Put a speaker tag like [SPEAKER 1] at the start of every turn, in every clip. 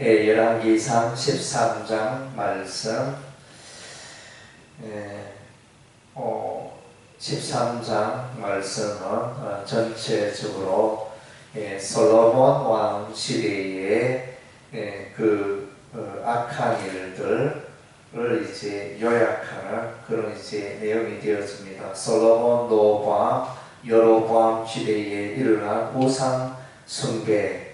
[SPEAKER 1] 예, 열왕기상 13장 말씀 예, 어, 13장 말씀은 어, 전체적으로 예, 솔로몬 왕 시대의 예, 그 어, 악한 일들을 이제 요약하는 그런 이제 내용이 되었습니다. 솔로몬 노방 여로보암 시대에 일어난 우상 숭배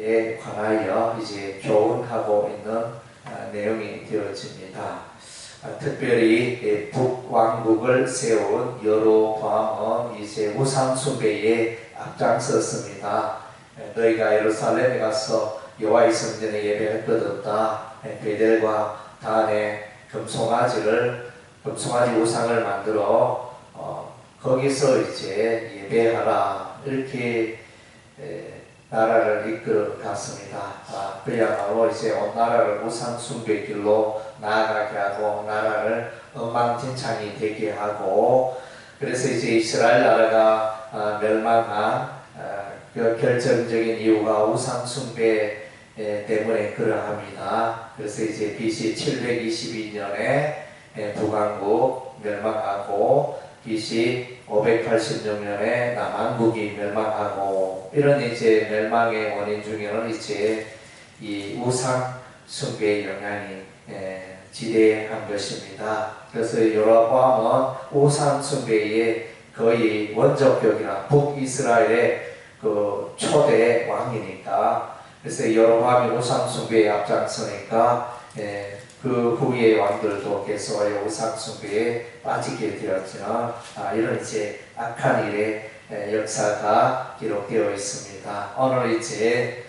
[SPEAKER 1] 에 관하여 이제 교훈하고 있는 아, 내용이 되어집니다. 아, 특별히 예, 북왕국을 세운 여로보암은 이제 우상 숭배에 앞장섰습니다. 예, 너희가 예루살렘에 가서 여호와의 성전에 예배할 것 없다. 예, 베델과 단에 금송아지를 금송아지 우상을 만들어 어, 거기서 이제 예배하라 이렇게 에, 나라를 이끌어 갔습니다. 아, 그야말로 이제 온 나라를 우상 숭배 길로 나아가게 하고 나라를 엉망진창이 되게 하고 그래서 이제 이스라엘 나라가 아, 멸망한 아, 그 결정적인 이유가 우상 숭배 때문에 그러합니다. 그래서 이제 BC 722년에 북왕국 멸망하고 BC 586년에 남한국이 멸망하고 이런 이제 멸망의 원인 중에는 이제 이 우상 숭배의 영향이 지대한 것입니다. 그래서 여로보암은 우상 숭배의 거의 원조격이나 북이스라엘의 그 초대 왕이니까 그래서 여로보암이 우상 숭배에 앞장서니까 그 후의 왕들도 계속 우상 숭배에 빠지게 되었지만 아, 이런 이제 악한 일의 역사가 기록되어 있습니다. 오늘 이제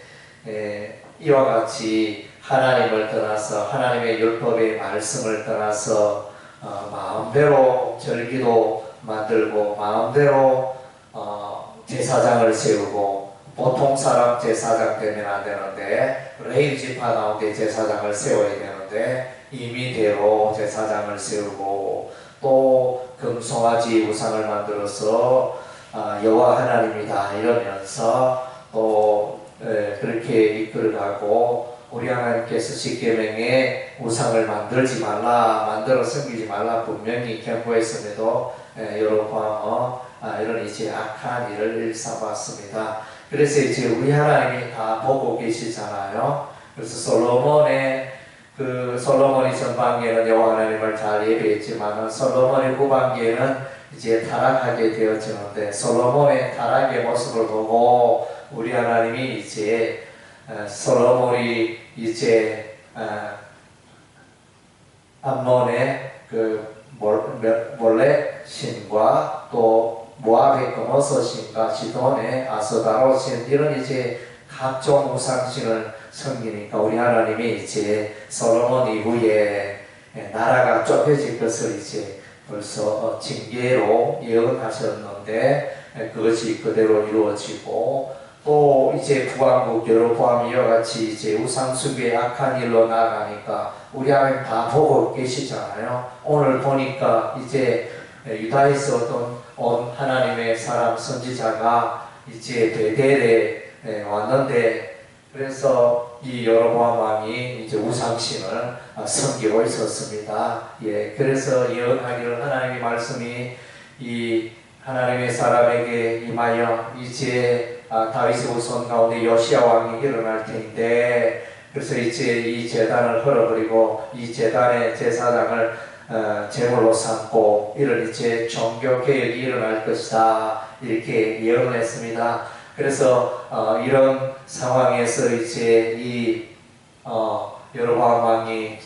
[SPEAKER 1] 에, 이와 같이 하나님을 떠나서 하나님의 율법의 말씀을 떠나서 어, 마음대로 절기도 만들고 마음대로 어, 제사장을 세우고 보통 사람 제사장 되면 안 되는데 레이 지파 가운데 제사장을 세워야 되는 데 임의대로 제사장을 세우고 또 금송아지 우상을 만들어서 아, 여호와 하나님이다 이러면서 또 그렇게 이끌어가고 우리 하나님께서 십계명에 우상을 만들지 말라 만들어 섬기지 말라 분명히 경고했음에도 여로보암은 아, 이런 이제 악한 일을 일삼았습니다. 그래서 이제 우리 하나님이 다 보고 계시잖아요. 그래서 솔로몬의 그 솔로몬이 전반기에는 여호와 하나님을 잘 예배했지만 솔로몬의 후반기에는 이제 타락하게 되어지는데 솔로몬의 타락의 모습을 보고 우리 하나님이 이제 어, 솔로몬이 이제 어, 암몬의 그 몰래 신과 또 모압의 금어서 신과 시돈의 아스다로 신 이런 이제 각종 우상신을 섬기니까 우리 하나님이 이제 솔로몬 이후에 나라가 좁혀질 것을 이제 벌써 어, 징계로 예언하셨는데 그것이 그대로 이루어지고 또 이제 부왕국 여로보암 이와 같이 이제 우상숭배 악한 일로 나가니까 우리 하나님 다 보고 계시잖아요. 오늘 보니까 이제 유다에서 어떤 온 하나님의 사람 선지자가 이제 베델에 왔는데 그래서 이 여로보암 왕이 이제 우상신을 섬기고 있었습니다. 예, 그래서 예언하기를 하나님의 말씀이 이 하나님의 사람에게 임하여 이제 아, 다윗의 후손 가운데 요시아 왕이 일어날 텐데 그래서 이제 이 재단을 헐어버리고 이 재단의 제사장을 어, 제물로 삼고 이런 이제 종교 개혁이 일어날 것이다 이렇게 예언을 했습니다. 그래서 어, 이런 상황에서 이제 이 어, 여로보암 왕이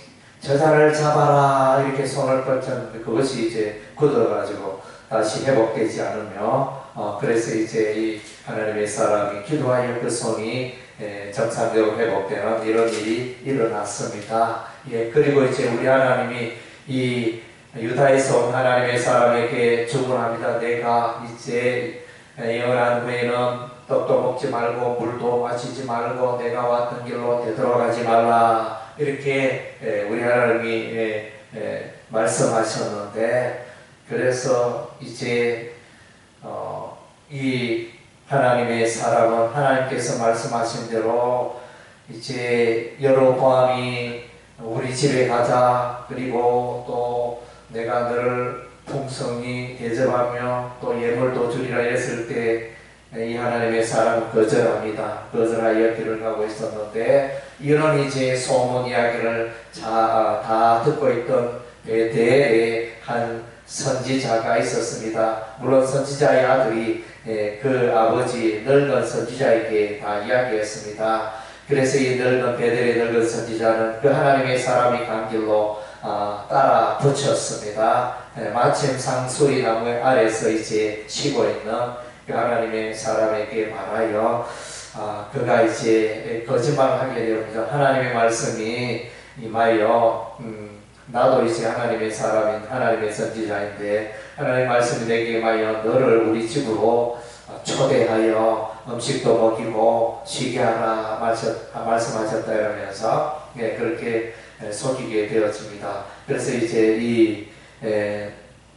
[SPEAKER 1] 저자를 잡아라 이렇게 손을 뻗쳤는데 그것이 이제 굳어가지고 다시 회복되지 않으며 어, 그래서 이제 이 하나님의 사람이 기도하여 그 손이 예, 정상적으로 회복되는 이런 일이 일어났습니다. 예, 그리고 이제 우리 하나님이 이 유다에서 온 하나님의 사람에게 주문합니다. 내가 이제 예언한 후에는 떡도 먹지 말고 물도 마시지 말고 내가 왔던 길로 되돌아가지 말라. 이렇게 우리 하나님이 말씀하셨는데 그래서 이제 어, 이 하나님의 사람은 하나님께서 말씀하신 대로 이제 여로보암이 우리 집에 가자. 그리고 또 내가 너를 풍성히 대접하며 또 예물도 주리라 했을 때 이 하나님의 사람은 거절합니다. 거절하여 길을 가고 있었는데 이런 이제 소문 이야기를 자, 다 듣고 있던 베델에 한 선지자가 있었습니다. 물론 선지자의 아들이 예, 그 아버지 늙은 선지자에게 다 이야기했습니다. 그래서 이 늙은 베델의 늙은 선지자는 그 하나님의 사람이 간 길로 아, 따라 붙였습니다. 예, 마침 상수리 나무 아래서 이제 쉬고 있는 그 하나님의 사람에게 말하여 아, 그가 이제 거짓말을 하게 되옵니다. 하나님의 말씀이 임하여 음, 나도 이제 하나님의 사람인 하나님의 선지자인데 하나님의 말씀이 내게 임하여 너를 우리 집으로 초대하여 음식도 먹이고 쉬게 하라 말씀, 말씀하셨다 이러면서 예, 그렇게 예, 속이게 되었습니다. 그래서 이제 이 예,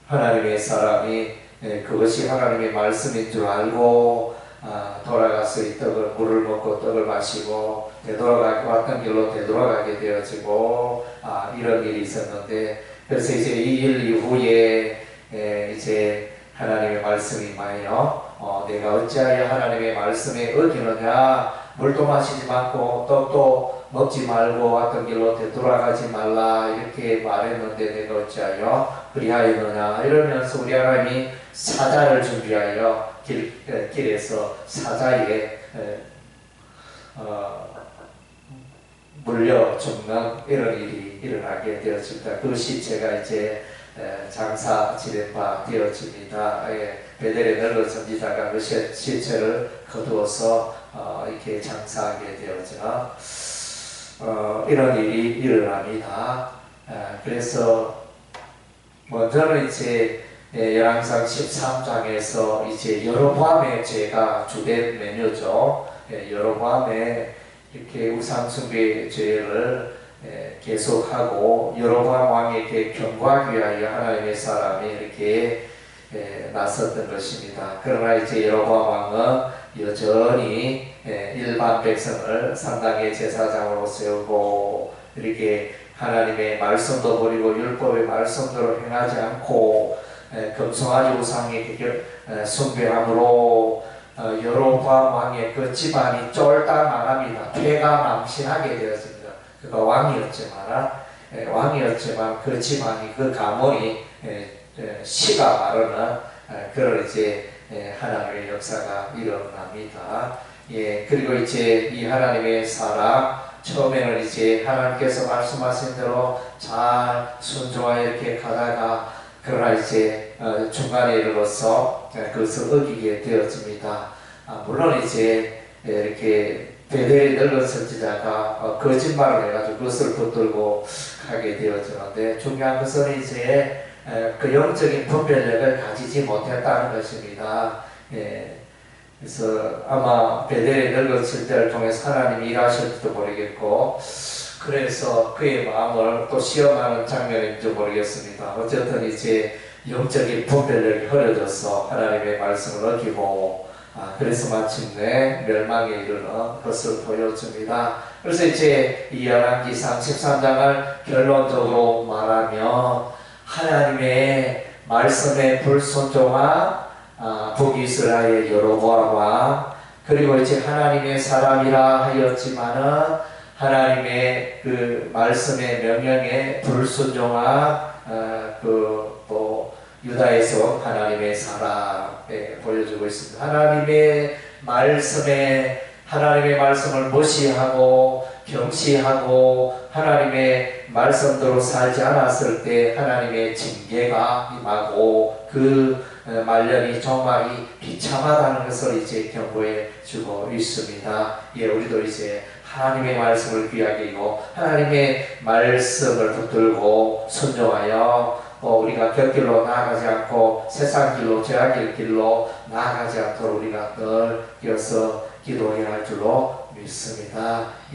[SPEAKER 1] 하나님의 사람이 예, 그것이 하나님의 말씀인 줄 알고 아, 돌아가서 이 떡을 물을 먹고 떡을 마시고 되돌아가 왔던 길로 되돌아가게 되어지고 아, 이런 일이 있었는데 그래서 이제 이 일 이후에 에, 이제 하나님의 말씀이 마여 어, 내가 어찌하여 하나님의 말씀에 어기느냐? 물도 마시지 말고 떡도 먹지 말고 왔던 길로 되돌아가지 말라. 이렇게 말했는데 내가 어찌하여 그리하였느냐? 이러면서 우리 하나님이 사자를 준비하여 길, 에, 길에서 사자에 에, 어, 물려 죽는 이런 일이 일어나게 되었습니다. 그것이 제가 이제 에, 장사 바 되어집니다. 예, 베델의 늙은 선지자가 그 시- 시체를 거두어서 어, 이렇게 장사하게 되어져 어, 이런 일이 일어납니다. 에, 그래서 먼저는 이제 예, 열왕상 13장에서 이제 여로보암의 죄가 주된 메뉴죠. 예, 여로보암의 이렇게 우상숭배 죄를 예, 계속하고 여로보암 왕에게 경고하기 위하여 하나님의 사람이 이렇게 예, 나섰던 것입니다. 그러나 이제 여로보암 왕은 여전히 예, 일반 백성을 상당히 제사장으로 세우고 이렇게 하나님의 말씀도 버리고 율법의 말씀대로 행하지 않고 에, 금송아지 우상에 그 숭배함으로 어, 여로보암 왕의 그 집안이 쫄딱 망합니다. 폐가 망신하게 되었습니다. 그가 왕이었지만 에, 왕이었지만 그 집안이 그 가문이 에, 에, 시가 마르는 에, 그런 이제 에, 하나님의 역사가 일어납니다. 예 그리고 이제 이 하나님의 사람 처음에는 이제 하나님께서 말씀하신 대로 잘 순종하여 이렇게 가다가 그러나 이제 어, 중간에 이르러서 어, 그것을 어기게 되었습니다. 아, 물론 이제 예, 이렇게 베델이 늙은 선지자가 어, 거짓말을 해가지고 그것을 붙들고 가게 되었는데 중요한 것은 이제 에, 그 영적인 분별력을 가지지 못했다는 것입니다. 예, 그래서 아마 베델의 늙은 선지자를 통해서 하나님이 일하실지도 모르겠고 그래서 그의 마음을 또 시험하는 장면인지 모르겠습니다. 어쨌든 이제 영적인 분별력이 흐려져서 하나님의 말씀을 어기고 아, 그래서 마침내 멸망에 이르는 것을 보여줍니다. 그래서 이제 이 열왕기상 13장을 결론적으로 말하면 하나님의 말씀에 불순종한 아, 북이스라엘 여로보암과 그리고 이제 하나님의 사람이라 하였지만은 하나님의 그 말씀의 명령에 불순종한 어, 그또 유다에서 하나님의 사람 에 보여주고 있습니다. 하나님의 말씀에 하나님의 말씀을 무시하고 경시하고 하나님의 말씀대로 살지 않았을 때 하나님의 징계가 임하고 그 어, 말년이 정말이 비참하다는 것을 이제 경고해 주고 있습니다. 예, 우리도 이제 하나님의 말씀을 귀하게 여기고 하나님의 말씀을 붙들고 순종하여 어, 우리가 곁길로 나아가지 않고 세상 길로 죄악의 길로 나아가지 않도록 우리가 늘 이어서 기도해야 할 줄로 믿습니다. 예.